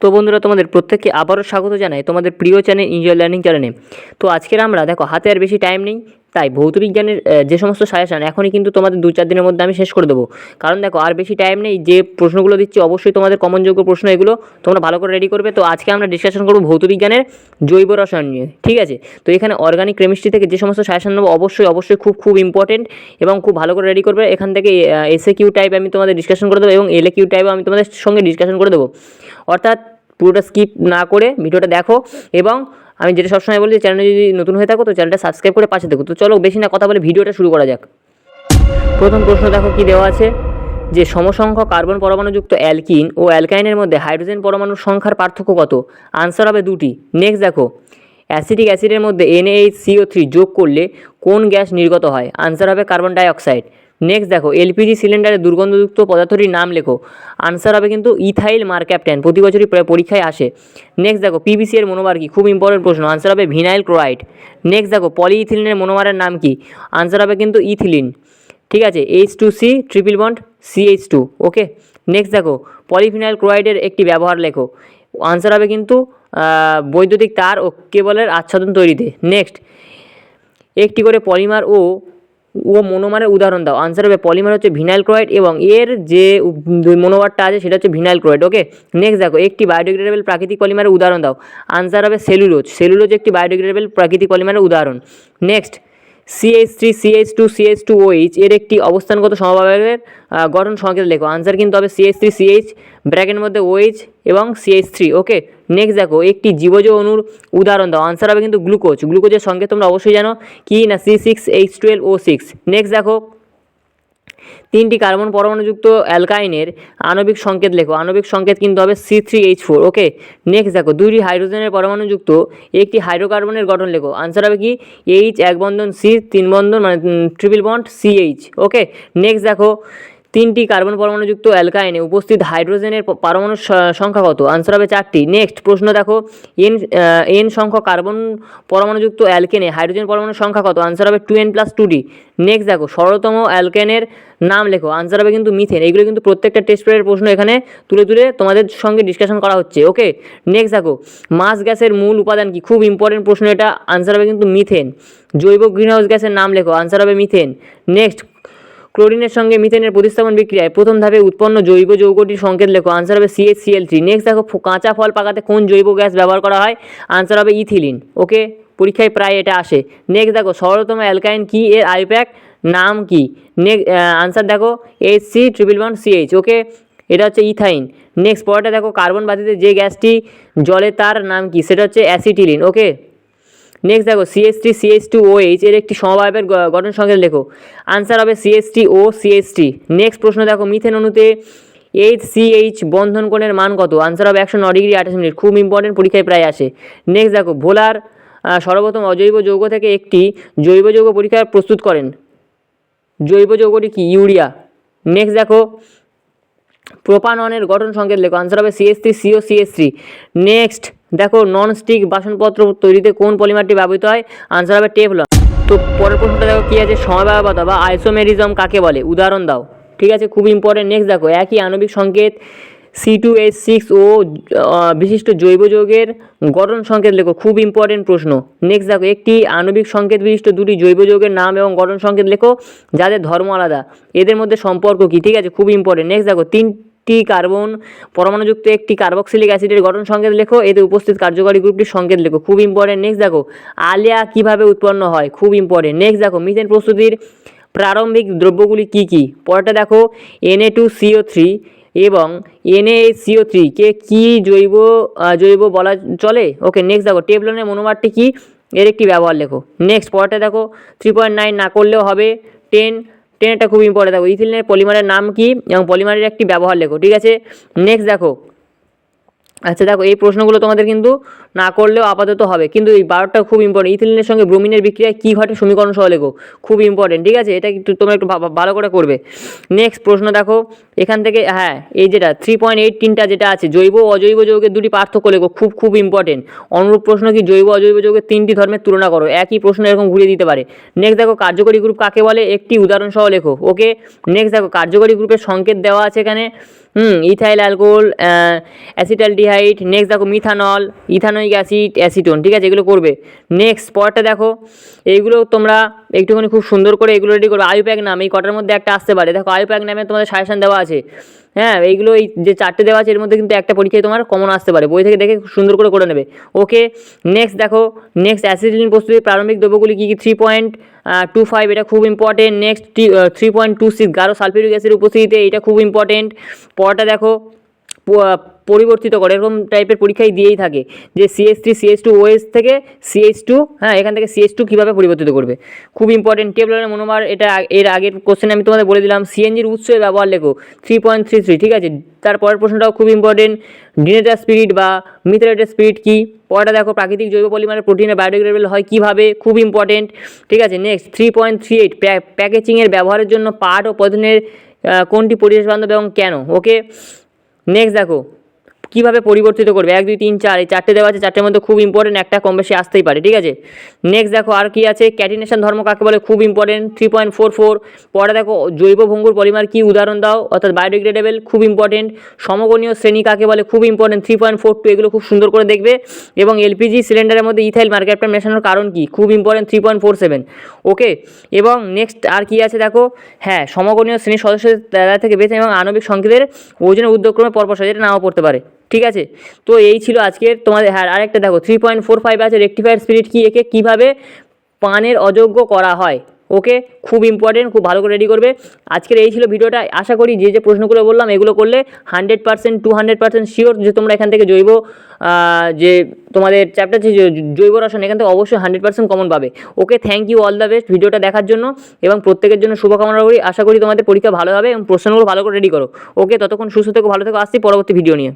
তো বন্ধুরা, তোমাদের প্রত্যেককে আবারও স্বাগত জানাই তোমাদের প্রিয় চ্যানেল ইঞ্জয় লার্নিং চ্যানেলে তো আজকের আমরা, দেখো, হাতে আর বেশি টাইম নেই, তাই ভৌত বিজ্ঞানের যে সমস্ত সাজেশান এখনই কিন্তু তোমাদের দু চার দিনের মধ্যে আমি শেষ করে দেবো। কারণ দেখো, আর বেশি টাইম নেই, যে প্রশ্নগুলো দিচ্ছি, অবশ্যই তোমাদের কমনযোগ্য প্রশ্ন এগুলো তোমরা ভালো করে রেডি করবে। তো আজকে আমরা ডিসকাশন করব ভৌত বিজ্ঞানের জৈব রসায়ন নিয়ে, ঠিক আছে? তো এখানে অর্গানিক কেমিস্ট্রি থেকে যে সমস্ত সাজেশান নেব, অবশ্যই অবশ্যই খুব খুব ইম্পর্টেন্ট এবং খুব ভালো করে রেডি করবে। এখান থেকে এসএ কিউ টাইপ আমি তোমাদের ডিসকাশন করে দেবো এবং এলএ কিউ টাইপও আমি তোমাদের সঙ্গে ডিসকাশন করে দেবো। অর্থাৎ পুরোটা স্কিপ না করে ভিডিওটা দেখো এবং আমি যেটা সবসময় বলি চ্যানেলে যদি নতুন হয়ে থাকো তো চ্যানেলটা সাবস্ক্রাইব করে পাশে দেখো তো চলো বেশি না কথা বলে ভিডিওটা শুরু করা যাক। প্রথম প্রশ্ন দেখো কি দেওয়া আছে? যে সমসংখ্যক কার্বন পরমাণুযুক্ত অ্যালকিন ও অ্যালকাইনের মধ্যে হাইড্রোজেন পরমাণুর সংখ্যার পার্থক্য কত? আনসার হবে দুটি। নেক্সট দেখো, অ্যাসিটিক অ্যাসিডের মধ্যে এনএইচ সিও থ্রি যোগ করলে কোন গ্যাস নির্গত হয়? আনসার হবে কার্বন ডাইঅক্সাইড। নেক্সট দেখো এলপিজি সিলিন্ডারে দুর্গন্ধযুক্ত পদার্থটির নাম লেখো। আনসার হবে কিন্তু ইথাইল মার্ক্যাপ্টেন প্রতি বছরই পরীক্ষায় আসে। নেক্সট দেখো পিবিসি এর মনোবার কি? খুব ইম্পর্টেন্ট প্রশ্ন। আনসার হবে ভিনাইল ক্লোরাইড নেক্সট দেখো পলিইথিলিনের মনোমারের নাম কি? আনসার হবে কিন্তু ইথিলিন ঠিক আছে H two C triple bond CH two okay next দেখো পলিফিনাইল ক্লোরাইডের একটি ব্যবহার লেখো। আনসার হবে কিন্তু বৈদ্যুতিক তার ও কেবলের আচ্ছাদন তৈরিতে। নেক্সট একটি করে পলিমার ও ও মনোমারের উদাহরণ দাও। আনসার হবে পলিমার হচ্ছে ভিনাইল ক্লোরাইড এবং এর যে মনোমারটা আছে সেটা হচ্ছে ভিনাইল ক্লোরাইড ওকে নেক্সট দেখো, একটি বায়োডিগ্রেডেবল প্রাকৃতিক পলিমারের উদাহরণ দাও। আনসার হবে সেলুলোজ সেলুলোজ একটি বায়োডিগ্রেডেবল প্রাকৃতিক পলিমারের উদাহরণ। Next CH three CH two CH two OH এর একটি অবস্থানগত সমবায়ের গঠন সংকেত লেখো। আনসার কিন্তু হবে সিএইচ থ্রি সিএইচ ব্র্যাকেটের মধ্যে ওইচ এবং সিএইচ থ্রি ওকে নেক্সট দেখো, একটি জীবজ অণুর উদাহরণ দাও। আনসার হবে কিন্তু গ্লুকোজ গ্লুকোজের সঙ্গে তোমরা অবশ্যই জানো কি না? C six H twelve O six next দেখো তিনটি কার্বন পরমাণুযুক্ত অ্যালকাইনের আণবিক সংকেত লেখো। আণবিক সংকেত কিন্তু হবে C three H four okay next দেখো, দুইটি হাইড্রোজেনের পরমাণুযুক্ত, একটি হাইড্রোকার্বনের গঠন লেখো। আনসার হবে কি? এইচ এক বন্ধন সি তিন বন্ধন মানে triple bond C H okay next দেখো তিনটি কার্বন পরমাণুযুক্ত অ্যালকাইনে উপস্থিত হাইড্রোজেনের পারমাণুর সংখ্যা কত? আনসার হবে চারটি। নেক্সট প্রশ্ন দেখো এন এন সংখ্যক কার্বন পরমাণুযুক্ত অ্যালকেনে হাইড্রোজেন পরমাণুর সংখ্যা কত? আনসার হবে two N plus two D next দেখো, সরলতম অ্যালকেনের নাম লেখো। আনসার হবে কিন্তু মিথেন এইগুলো কিন্তু প্রত্যেকটা টেস্ট পেপারের প্রশ্ন এখানে তুলে তুলে তোমাদের সঙ্গে ডিসকাশন করা হচ্ছে ওকে নেক্সট দেখো মাস গ্যাসের মূল উপাদান কি? খুব ইম্পর্টেন্ট প্রশ্ন এটা। আনসার হবে কিন্তু মিথেন জৈব গ্রিনহাউস গ্যাসের নাম লেখো। আনসার হবে মিথেন নেক্সট ক্লোরিনের সঙ্গে মিথেনের প্রতিস্থাপন বিক্রিয়ায় প্রথম ধাপে উৎপন্ন জৈব যৌগটির সংকেত লেখো। আনসার হবে সিএইচ সিএল থ্রি নেক্সট দেখো কাঁচা ফল পাকাতে কোন জৈব গ্যাস ব্যবহার করা হয়? আনসার হবে ইথিলিন। ওকে পরীক্ষায় প্রায় এটা আসে। নেক্সট দেখো সরলতম অ্যালকাইন কি? এর আইপ্যাক নাম কি? নেক্সট আনসার দেখো H C triple one CH okay এটা হচ্ছে ইথাইন। নেক্সট পরেরটা দেখো, কার্বন বাতিতে যে গ্যাসটি জলে তার নাম কি? সেটা হচ্ছে অ্যাসিটিলিন। ওকে নেক্সট দেখো CS T CS two O H এর একটি সমবায়ের গ- গঠন সংকেত লেখো। আনসার হবে CS T O CS T next প্রশ্ন দেখো মিথেন অণুতে এইচ সি এইচ বন্ধন কোণের মান কত? আনসার হবে একশো ন ডিগ্রি আঠাশ মিনিট। খুব ইম্পর্টেন্ট পরীক্ষায় প্রায় আসে। নেক্সট দেখো, ভোলার সর্বপ্রথম অজৈব যৌগ থেকে একটি জৈব যৌগ পরীক্ষা প্রস্তুত করেন। জৈব যৌগটি কি? ইউরিয়া। নেক্সট দেখো প্রোপাননের গঠন সংকেত লেখো। আনসার হবে CS three CO CS three next দেখো নন স্টিক বাসনপত্র তৈরিতে কোন পলিমারটি ব্যবহৃত হয়? আনসার হবে টেফলন তো পরের প্রশ্নটা দেখো, কী আছে? সমবায়বতা বা আইসোমেরিজম কাকে বলে? উদাহরণ দাও। ঠিক আছে? খুব ইম্পর্টেন্ট নেক্সট দেখো, একই আণবিক সংকেত C two H six O বিশিষ্ট জৈব যৌগের গঠন সংকেত লেখো। খুব ইম্পর্টেন্ট প্রশ্ন। নেক্সট দেখো, একটি আণবিক সংকেত বিশিষ্ট দুটি জৈব যৌগের নাম এবং গঠন সংকেত লেখো, যাদের ধর্ম আলাদা। এদের মধ্যে সম্পর্ক কী? ঠিক আছে? খুব ইম্পর্টেন্ট নেক্সট দেখো তিনটি কার্বন? পরমাণুযুক্ত একটি কার্বক্সিলিক অ্যাসিডের গঠন সংকেত লেখো। এতে উপস্থিত কার্যকারী গ্রুপটির সংকেত লেখো। খুব ইম্পর্টেন্ট নেক্সট দেখো, আলিয়া কীভাবে উৎপন্ন হয়? খুব ইম্পর্টেন্ট নেক্সট দেখো, মিথেন প্রস্তুতির প্রারম্ভিক দ্রব্যগুলি কি কি? পরেরটা দেখো এনএ টু সিও থ্রি এবং এনএসিও থ্রি কে কী জৈব জৈব বলা চলে? ওকে নেক্সট দেখো, টেবলনের মনোমারটি কি? এর একটি ব্যবহার লেখো। নেক্সট পরেরটা দেখো থ্রি পয়েন্ট নাইন না করলেও হবে। টেন টেনটা খুব ইম্পর্টেন্ট দেখো, ইথিলিনের পলিমারের নাম কি? এবং পলিমারের একটি ব্যবহার লেখো, ঠিক আছে? নেক্সট দেখো আচ্ছা দেখো, এই প্রশ্নগুলো তোমাদের কিন্তু না করলেও আপাতত হবে। কিন্তু এই বারোটা খুব ইম্পর্টেন্ট ইথিলিনের সঙ্গে ব্রোমিনের বিক্রিয়ায় কী ঘটে সমীকরণ সহ লেখো। খুব ইম্পর্টেন্ট ঠিক আছে? এটা একটু তোমরা একটু ভালো করে করবে। নেক্সট প্রশ্ন দেখো, এখান থেকে হ্যাঁ এই যেটা থ্রি পয়েন্ট এইট তিনটা যেটা আছে, জৈব অজৈব যৌগের দুটি পার্থক্য লেখো, খুব খুব ইম্পর্টেন্ট অনুরূপ প্রশ্ন কি, জৈব অজৈব যৌগের তিনটি ধর্মের তুলনা করো, একই প্রশ্ন এরকম ঘুরিয়ে দিতে পারে। নেক্সট দেখো, কার্যকরী গ্রুপ কাকে বলে? একটি উদাহরণ সহ লেখো ওকে নেক্সট দেখো, কার্যকরী গ্রুপের সংকেত দেওয়া আছে এখানে। হুম, ইথাইল, অ্যালকোহল অ্যাসিটালডিহাইড নেক্সট দেখো মিথানল ইথানোইক অ্যাসিড অ্যাসিটোন ঠিক আছে, এগুলো করবে। নেক্সট পরটা দেখো, এইগুলো তোমরা একটুখানি খুব সুন্দর করে এগুলো রেডি করবে। আয়ুপ্যাক নাম, এই কটার মধ্যে একটা আসতে পারে। দেখো আয়ুপ্যাক নামে তোমাদের সাজেশান দেওয়া আছে। হ্যাঁ এইগুলো এই যে চারটে দেওয়া আছে, এর মধ্যে কিন্তু একটা পরীক্ষায় তোমার কমন আসতে পারে। বই থেকে দেখে সুন্দর করে করে নেবে। ওকে নেক্সট দেখো নেক্সট অ্যাসিডিন প্রস্তুতির প্রারম্ভিক দ্রব্যগুলি কী কী? থ্রি পয়েন্ট টু ফাইভ এটা খুব important next three point two six Garo sulphuric acid উপস্থিতিতে এটা খুব ইম্পর্টেন্ট পরটা দেখো পরিবর্তিত করে, এরকম টাইপের পরীক্ষাই দিয়েই থাকে যে CS three CS two OS থেকে সিএইচ টু হ্যাঁ এখান থেকে সিএস টু কীভাবে পরিবর্তিত করবে। খুব ইম্পর্টেন্ট টেবলের মনোমার, এটা এর আগের কোশ্চেন আমি তোমাদের বলে দিলাম সিএনজির উৎসের ব্যবহার লেখো থ্রি পয়েন্ট থ্রি থ্রি ঠিক আছে? তারপরের প্রশ্নটাও খুব ইম্পর্টেন্ট ডিনেটার স্পিরিট বা মিথেলেটের স্পিরিট কী? পরটা দেখো, প্রাকৃতিক জৈব পলিমারের প্রোটিনের বায়োডিগ্রেডেবল হয় কীভাবে? খুব ইম্পর্টেন্ট ঠিক আছে? Next three point three eight প্যাকেজিংয়ের ব্যবহারের জন্য পাট ও পদ্ধতির কোনটি পরিবেশ বান্ধব এবং কেন? ওকে নেক্সট দেখো। কীভাবে পরিবর্তিত করবে? এক, দুই, তিন, চার, এই চারটে দেওয়া আছে, চারটের মধ্যে খুব ইম্পর্টেন্ট একটা কম বেশি আসতেই পারে, ঠিক আছে? নেক্সট দেখো আর কি আছে? ক্যাটিনেশন ধর্ম কাকে বলে? খুব important three point four four পরে দেখো, জৈব ভঙ্গুর পলিমার কি? উদাহরণ দাও, অর্থাৎ বায়োডিগ্রেডেবল খুব ইম্পর্টেন্ট সমগণীয় শ্রেণি কাকে বলে? খুব important three point four two এগুলো খুব সুন্দর করে দেখবে। এবং এলপিজি সিলিন্ডারের মধ্যে ইথাইল মার্কেটটা মেশানোর কারণ কি? খুব important three point four seven okay এবং নেক্সট আর কি আছে দেখো? হ্যাঁ সমগণীয় শ্রেণির সদস্যদের থেকে বেছে এবং আণবিক সংকেতের ওজনের উদ্যোগক্রমে পরপর যেটা নাও পড়তে পারে। ঠিক আছে? তো এই ছিল আজকের তোমাদের হ্যাঁ আরেকটা দেখো থ্রি পয়েন্ট ফোর ফাইভ আছে রেক্টিফায়ার স্পিরিট কি, একে কীভাবে পানের অযোগ্য করা হয়? ওকে? খুব ইম্পর্টেন্ট খুব ভালো করে রেডি করবে। আজকের এই ছিল ভিডিওটা, আশা করি যে যে প্রশ্নগুলো বললাম, এগুলো করলে hundred percent two hundred percent sure যে তোমরা এখান থেকে জৈব যে তোমাদের চ্যাপ্টার যে জৈব রসায়ন, এখান থেকে অবশ্যই হান্ড্রেড পার্সেন্ট কমন পাবে। Okay thank you all the best ভিডিওটা দেখার জন্য, এবং প্রত্যেকের জন্য শুভকামনা করি। আশা করি তোমাদের পরীক্ষা ভালো হবে, এবং প্রশ্নগুলো ভালো করে রেডি করো। ওকে, ততক্ষণ সুস্থ থেকো, ভালো থেকো, আসছি পরবর্তী ভিডিও নিয়ে।